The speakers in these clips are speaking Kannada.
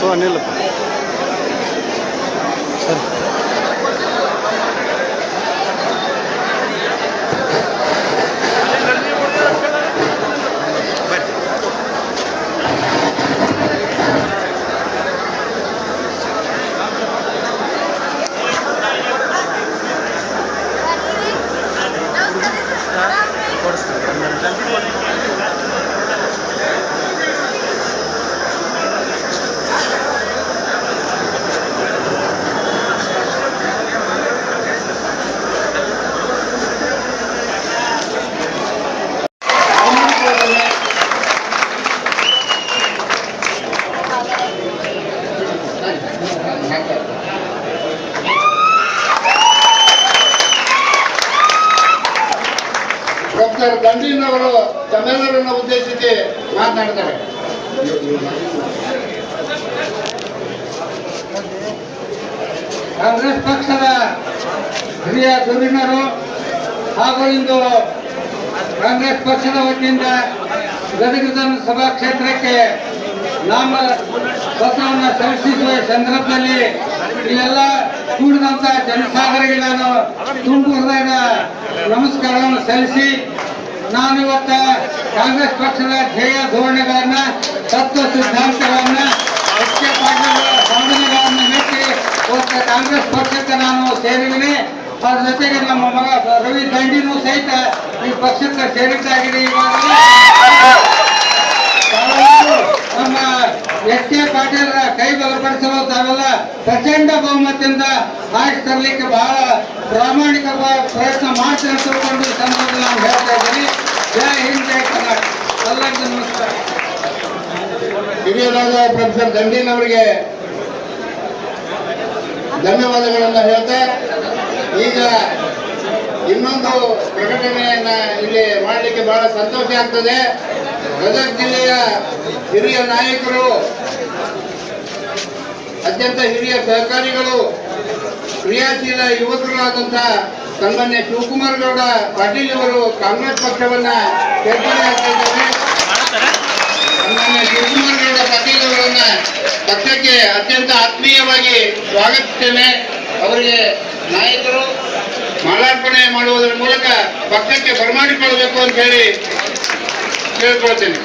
ಸೊ ನಿಲ್ಲಪ್ಪ ಮಾತನಾಡ್ತಾರೆ ಕಾಂಗ್ರೆಸ್ ಪಕ್ಷದ ಹಿರಿಯ ಧುರೀಣರು ಹಾಗೂ ಇಂದು ಕಾಂಗ್ರೆಸ್ ಪಕ್ಷದ ವತಿಯಿಂದ ಗದಗ ವಿಧಾನಸಭಾ ಕ್ಷೇತ್ರಕ್ಕೆ ನಾಮ ಪತ್ರವನ್ನು ಸಲ್ಲಿಸುವ ಸಂದರ್ಭದಲ್ಲಿ ಇಲ್ಲೆಲ್ಲ ಕೂಡಿದಂತ ಜನಸಾಗರಿಗೆ ನಾನು ತುಂಬು ಹೃದಯದ ನಮಸ್ಕಾರವನ್ನು ಸಲ್ಲಿಸಿ ನಾನು ಇವತ್ತ ಕಾಂಗ್ರೆಸ್ ಪಕ್ಷದ ಧ್ಯೇಯ ಧೋರಣೆಗಳನ್ನ, ತತ್ವ ಸಿದ್ಧಾಂತಗಳನ್ನ ಮುಖ್ಯ ಸಾಧನೆಗಳನ್ನು ಮೆಚ್ಚಿ ಇವತ್ತು ಕಾಂಗ್ರೆಸ್ ಪಕ್ಷಕ್ಕೆ ನಾನು ಸೇರಿದ್ದೀನಿ. ಅದ್ರ ಜೊತೆಗೆ ನಮ್ಮ ಮಗ ರವಿ ದಂಡಿನೂ ಸಹಿತ ಈ ಪಕ್ಷಕ್ಕೆ ಸೇರಿದ್ದಾಗಿದೆ ನಮ್ಮ ಎಸ್ ಕೆ ಪಾಟೀಲ್ ಕೈ ಬಲಪಡಿಸಲು ತಾವೆಲ್ಲ ಪ್ರಚಂಡ ಬಹುಮತದಿಂದ ಆಯ್ಕೆ ತರಲಿಕ್ಕೆ ಬಹಳ ಪ್ರಾಮಾಣಿಕ ಪ್ರಯತ್ನ ಮಾಡ್ತೇನೆ ಅಂತ ಸಂದರ್ಭದಲ್ಲಿ ನಾನು ಹೇಳ್ತಾ ಇದ್ದೀನಿ ಜಯ ಹಿಂದ್ ಜಯ ಕರ್ನಾಟಕ. ಎಲ್ಲರಿಗೂ ನಮಸ್ಕಾರ. ಹಿರಿಯರಾದ ಪ್ರೊಫೆಸರ್ ದಂಡಿನ್ ಅವರಿಗೆ ಧನ್ಯವಾದಗಳನ್ನ ಹೇಳ್ತಾ, ಈಗ ಇನ್ನೊಂದು ಪ್ರಕಟಣೆಯನ್ನ ಇಲ್ಲಿ ಮಾಡಲಿಕ್ಕೆ ಬಹಳ ಸಂತೋಷ ಆಗ್ತದೆ. ಗದಗ ಜಿಲ್ಲೆಯ ಹಿರಿಯ ನಾಯಕರು, ಅತ್ಯಂತ ಹಿರಿಯ ಸಹಕಾರಿಗಳು ಕ್ರಿಯಾಶೀಲ ಯುವಕರು ಆದಂತಹ ಸನ್ಮಾನ್ಯ ಶಿವಕುಮಾರ್ ಗೌಡ ಪಾಟೀಲ್ ಅವರು ಕಾಂಗ್ರೆಸ್ ಪಕ್ಷವನ್ನ ಸೇರ್ಪಡೆ ಆಗ್ತಾ ಇದ್ದಾರೆ ಸನ್ಮಾನ್ಯ ಶಿವಕುಮಾರ್ ಗೌಡ ಪಾಟೀಲ್ ಅವರನ್ನ ಪಕ್ಷಕ್ಕೆ ಅತ್ಯಂತ ಆತ್ಮೀಯವಾಗಿ ಸ್ವಾಗತಿಸ್ತೇನೆ. ಅವರಿಗೆ ನಾಯಕರು ಮಾಲಾರ್ಪಣೆ ಮಾಡುವುದರ ಮೂಲಕ ಪಕ್ಷಕ್ಕೆ ಬರಮಾಡಿಕೊಳ್ಳಬೇಕು ಅಂತ ಹೇಳಿ ಕೇಳ್ಕೊಳ್ತೇನೆ.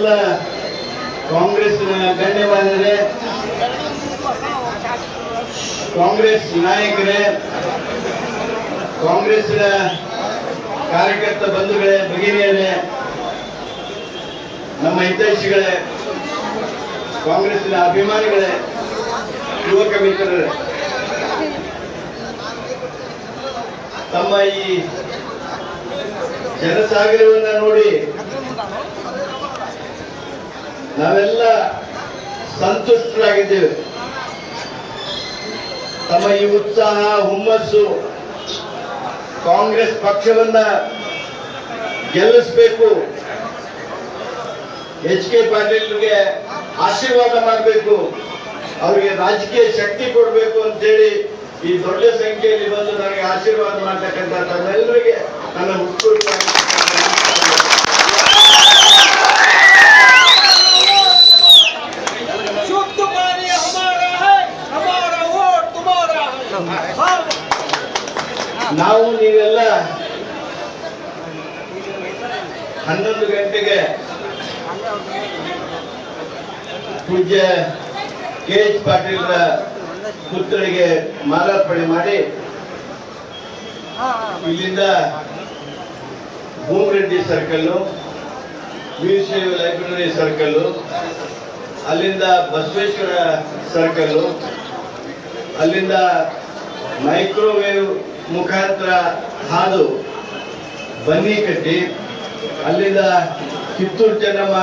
ಎಲ್ಲ ಕಾಂಗ್ರೆಸ್ನ ಗಣ್ಯವಾದರೆ ಕಾಂಗ್ರೆಸ್ ನಾಯಕರೇ ಕಾಂಗ್ರೆಸ್ನ ಕಾರ್ಯಕರ್ತ ಬಂಧುಗಳೇ, ಭಗಿನಿಯರೇ, ನಮ್ಮ ಹಿತೈಷಿಗಳೇ ಕಾಂಗ್ರೆಸ್ನ ಅಭಿಮಾನಿಗಳೇ, ಯುವಕ ಮಿತ್ರರೇ. ತಮ್ಮ ಈ ಜನಸಾಗರವನ್ನು ನೋಡಿ ನಾವೆಲ್ಲ ಸಂತುಷ್ಟರಾಗಿದ್ದೇವೆ. ತಮ್ಮ ಈ ಉತ್ಸಾಹ, ಹುಮ್ಮಸ್ಸು ಕಾಂಗ್ರೆಸ್ ಪಕ್ಷವನ್ನ ಗೆಲ್ಲಿಸಬೇಕು. ಎಚ್ ಕೆ ಪಾಟೀಲ್ಗೆ ಆಶೀರ್ವಾದ ಮಾಡಬೇಕು. ಅವರಿಗೆ ರಾಜಕೀಯ ಶಕ್ತಿ ಕೊಡಬೇಕು ಅಂತೇಳಿ ಈ ದೊಡ್ಡ ಸಂಖ್ಯೆಯಲ್ಲಿ ಬಂದು ನನಗೆ ಆಶೀರ್ವಾದ ಮಾಡ್ತಕ್ಕಂಥ ತಮ್ಮೆಲ್ಲರಿಗೆ ನನ್ನ ಹುಟ್ಟುಹಬ್ಬ ಪಾಟೀಲ್ರ ಪುತ್ರಿಗೆ ಮಾಲಾರ್ಪಣೆ ಮಾಡಿ ಇಲ್ಲಿಂದ Bhoomareddy circle Veerashaiva library circle ಅಲ್ಲಿಂದ ಬಸವೇಶ್ವರ ಸರ್ಕಲ್ಲು ಅಲ್ಲಿಂದ ಮೈಕ್ರೋವೇವ್ ಮುಖಾಂತರ ಹಾದು ಬನ್ನಿಕಟ್ಟಿ ಅಲ್ಲಿಂದ ಕಿತ್ತೂರು ಚೆನ್ನಮ್ಮ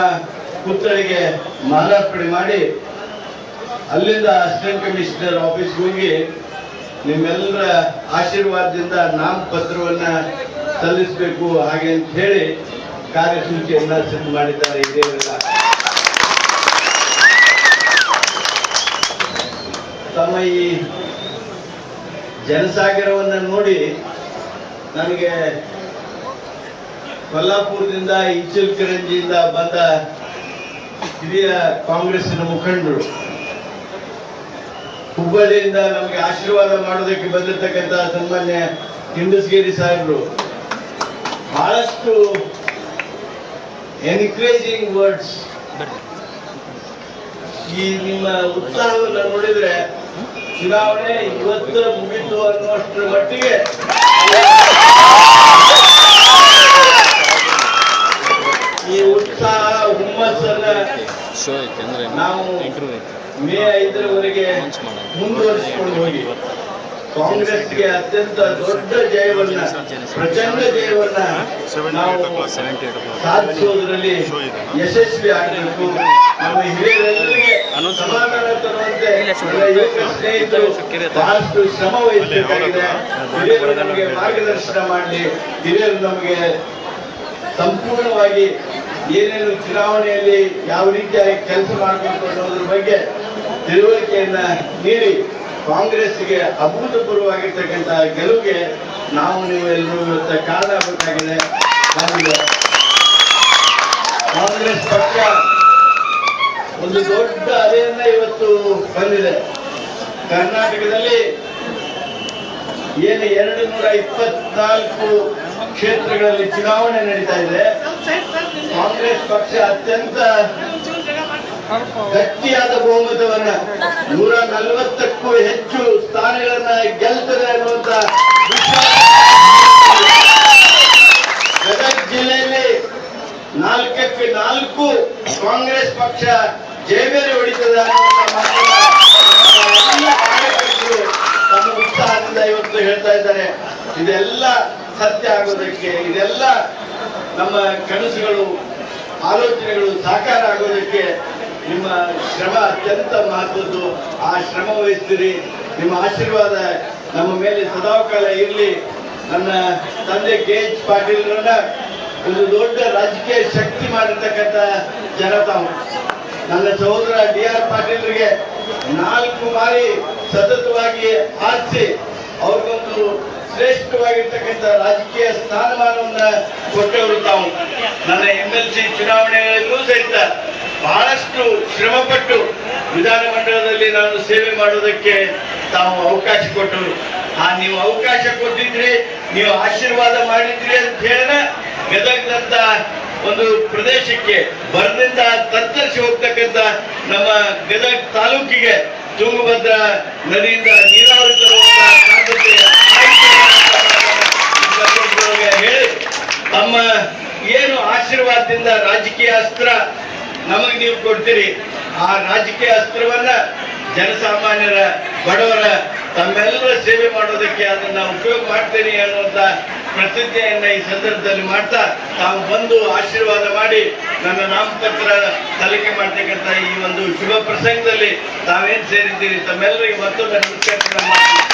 ಪುತ್ರರಿಗೆ ಮಾಲಾರ್ಪಣೆ ಮಾಡಿ ಅಲ್ಲಿಂದ ಅಸಿಸ್ಟೆಂಟ್ ಕಮಿಷನರ್ ಆಫೀಸ್ಗೆ ಹೋಗಿ ನಿಮ್ಮೆಲ್ಲರ ಆಶೀರ್ವಾದದಿಂದ ನಾಮಪತ್ರವನ್ನ ಸಲ್ಲಿಸಬೇಕು ಹಾಗೆ ಅಂತ ಹೇಳಿ ಕಾರ್ಯಸೂಚಿಯನ್ನ ಸಿದ್ಧ ಮಾಡಿದ್ದಾರೆ ಇದೇವೆಲ್ಲ ತಮ್ಮ ಈ ಜನಸಾಗರವನ್ನ ನೋಡಿ ನನಗೆ ಕೊಲ್ಲಾಪುರದಿಂದ ಇಚಲ್ಕರಂಜಿಯಿಂದ ಬಂದ ಹಿರಿಯ ಕಾಂಗ್ರೆಸ್ಸಿನ ಮುಖಂಡರು ಹುಬ್ಬಳ್ಳಿಯಿಂದ ನಮಗೆ ಆಶೀರ್ವಾದ ಮಾಡೋದಕ್ಕೆ ಬಂದಿರತಕ್ಕಂತ ಸನ್ಮಾನ್ಯ ಹಿಂದಸ್ಗೇರಿ ಸಾಹೇಬರು. ಬಹಳಷ್ಟು ಎನ್ಕರೇಜಿಂಗ್ ವರ್ಡ್ಸ್ ಈ ನಿಮ್ಮ ಉತ್ಸಾಹವನ್ನು ನೋಡಿದ್ರೆ ಚುನಾವಣೆ ಇವತ್ತು ಮುಗಿತು ಅನ್ನುವಷ್ಟರ ಮಟ್ಟಿಗೆ ಈ ಉತ್ಸಾಹ ಹುಮ್ಮಸ್ಸನ್ನ ನಾವು ಮೇ ಐದರವರೆಗೆ. ಮುಂದುವರಿಸಿಕೊಂಡು ಹೋಗಿ. ಕಾಂಗ್ರೆಸ್ಗೆ ಅತ್ಯಂತ ದೊಡ್ಡ ಜಯವನ್ನ, ಪ್ರಚಂಡ ಜಯವನ್ನ ನಾವು ಸಾಧಿಸುವುದರಲ್ಲಿ ಯಶಸ್ವಿ ಆಗಬೇಕು. ನಮ್ಮ ಹಿರಿಯರೆಲ್ಲರಿಗೆ ಸಮಾಧಾನ ತರುವಂತೆ ಸ್ನೇಹಿತರು ಬಹಳಷ್ಟು ಶ್ರಮ ವಹಿಸಬೇಕಾಗಿದೆ. ಹಿರಿಯರು ನಮಗೆ ಮಾರ್ಗದರ್ಶನ ಮಾಡಲಿ. ಹಿರಿಯರು ನಮಗೆ ಸಂಪೂರ್ಣವಾಗಿ ಏನೇನು ಚುನಾವಣೆಯಲ್ಲಿ ಯಾವ ರೀತಿಯಾಗಿ ಕೆಲಸ ಮಾಡಬೇಕು ಅನ್ನೋದ್ರ ಬಗ್ಗೆ ತಿಳುವಳಿಕೆಯನ್ನ ನೀಡಿ ಕಾಂಗ್ರೆಸ್ಗೆ ಅಭೂತಪೂರ್ವವಾಗಿರ್ತಕ್ಕಂಥ ಗೆಲುವಿಗೆ ನಾವು ನೀವೆಲ್ಲರೂ ಇವತ್ತು ಕಾರಣ ಆಗಬೇಕಾಗಿದೆ ಕಾಂಗ್ರೆಸ್ ಪಕ್ಷ ಒಂದು ದೊಡ್ಡ ಅಲೆಯನ್ನ ಇವತ್ತು ಬಂದಿದೆ. ಕರ್ನಾಟಕದಲ್ಲಿ ಏನು ಎರಡು ನೂರ ಇಪ್ಪತ್ನಾಲ್ಕು ಕ್ಷೇತ್ರಗಳಲ್ಲಿ ಚುನಾವಣೆ ನಡೀತಾ ಇದೆ. ಕಾಂಗ್ರೆಸ್ ಪಕ್ಷ ಅತ್ಯಂತ ಗಟ್ಟಿಯಾದ ಬಹುಮತವನ್ನ ನೂರ ನಲವತ್ತಕ್ಕೂ ಹೆಚ್ಚು ಸ್ಥಾನಗಳನ್ನ ಗೆಲ್ತದೆ ಅನ್ನುವಂತ ಗದಗ್ ಜಿಲ್ಲೆಯಲ್ಲಿ ನಾಲ್ಕಕ್ಕೆ ನಾಲ್ಕು ಕಾಂಗ್ರೆಸ್ ಪಕ್ಷ ಜೇಬೇರಿ ಹೊಡಿತದೆ ತಮ್ಮ ಉತ್ಸಾಹದಿಂದ ಇವತ್ತು ಹೇಳ್ತಾ ಇದ್ದಾರೆ. ಇದೆಲ್ಲ ಸತ್ಯ ಆಗೋದಕ್ಕೆ, ಇದೆಲ್ಲ ನಮ್ಮ ಕನಸುಗಳು, ಆಲೋಚನೆಗಳು ಸಾಕಾರ ಆಗೋದಕ್ಕೆ ನಿಮ್ಮ ಶ್ರಮ ಅತ್ಯಂತ ಮಹತ್ವದ್ದು. ಆ ಶ್ರಮ ವಹಿಸ್ತೀರಿ ನಿಮ್ಮ ಆಶೀರ್ವಾದ ನಮ್ಮ ಮೇಲೆ ಸದಾಕಾಲ ಇರಲಿ. ನನ್ನ ತಂದೆ ಕೆ ಎಚ್ ಪಾಟೀಲ್ರನ್ನ ಒಂದು ದೊಡ್ಡ ರಾಜಕೀಯ ಶಕ್ತಿ ಮಾಡಿರ್ತಕ್ಕಂಥ ಜನ ತಾವು ನನ್ನ ಸಹೋದರ ಡಿ ಆರ್ ಪಾಟೀಲ್ರಿಗೆ ನಾಲ್ಕು ಬಾರಿ ಸತತವಾಗಿ ಆರಿಸಿ ಅವ್ರಿಗೊಂದು ಶ್ರೇಷ್ಠವಾಗಿರ್ತಕ್ಕಂಥ ರಾಜಕೀಯ ಸ್ಥಾನಮಾನವನ್ನ ಕೊಟ್ಟವರು ತಾವು. ನನ್ನ ಎಂ ಎಲ್ ಸಿ ಚುನಾವಣೆಗಳಲ್ಲೂ ಸಹಿತ ಬಹಳಷ್ಟು ಶ್ರಮಪಟ್ಟು ವಿಧಾನಮಂಡಲದಲ್ಲಿ ನಾನು ಸೇವೆ ಮಾಡೋದಕ್ಕೆ ತಾವು ಅವಕಾಶ ಕೊಟ್ಟರು. ಆ ನೀವು ಅವಕಾಶ ಕೊಟ್ಟಿದ್ರಿ, ನೀವು ಆಶೀರ್ವಾದ ಮಾಡಿದ್ರಿ ಅಂತ ಹೇಳ ಗದಗದಂತ ಒಂದು ಪ್ರದೇಶಕ್ಕೆ, ಬರದಿಂದ ತತ್ತರಿಸಿ ಹೋಗ್ತಕ್ಕಂಥ ನಮ್ಮ ಗದಗ ತಾಲೂಕಿಗೆ ತುಂಗಭದ್ರಾ ನದಿಯಿಂದ ನೀರಾವರಿ ತರುವಂತಹ ಸಾಧ್ಯತೆ ಹೇಳಿ, ತಮ್ಮ ಏನು ಆಶೀರ್ವಾದದಿಂದ ರಾಜಕೀಯ ಅಸ್ತ್ರ ನಮಗೆ ನೀವು ಕೊಡ್ತೀರಿ, ಆ ರಾಜಕೀಯ ಅಸ್ತ್ರವನ್ನ ಜನಸಾಮಾನ್ಯರ, ಬಡವರ ತಮ್ಮೆಲ್ಲರ ಸೇವೆ ಮಾಡೋದಕ್ಕೆ ಅದನ್ನ ಉಪಯೋಗ ಮಾಡ್ತೀನಿ ಅನ್ನುವಂತ ಪ್ರತಿಜ್ಞೆಯನ್ನ ಈ ಸಂದರ್ಭದಲ್ಲಿ ಮಾಡ್ತಾ ತಾವು ಬಂದು ಆಶೀರ್ವಾದ ಮಾಡಿ ನನ್ನ ನಾಮಪತ್ರ ಸಲ್ಲಿಕೆ ಮಾಡ್ತಕ್ಕಂಥ ಈ ಒಂದು ಶುಭ ಪ್ರಸಂಗದಲ್ಲಿ ತಾವೇನ್ ಸೇರಿದ್ದೀರಿ ತಮ್ಮೆಲ್ಲರಿಗೆ ಮತ್ತೊಮ್ಮೆ ನಮಸ್ಕಾರ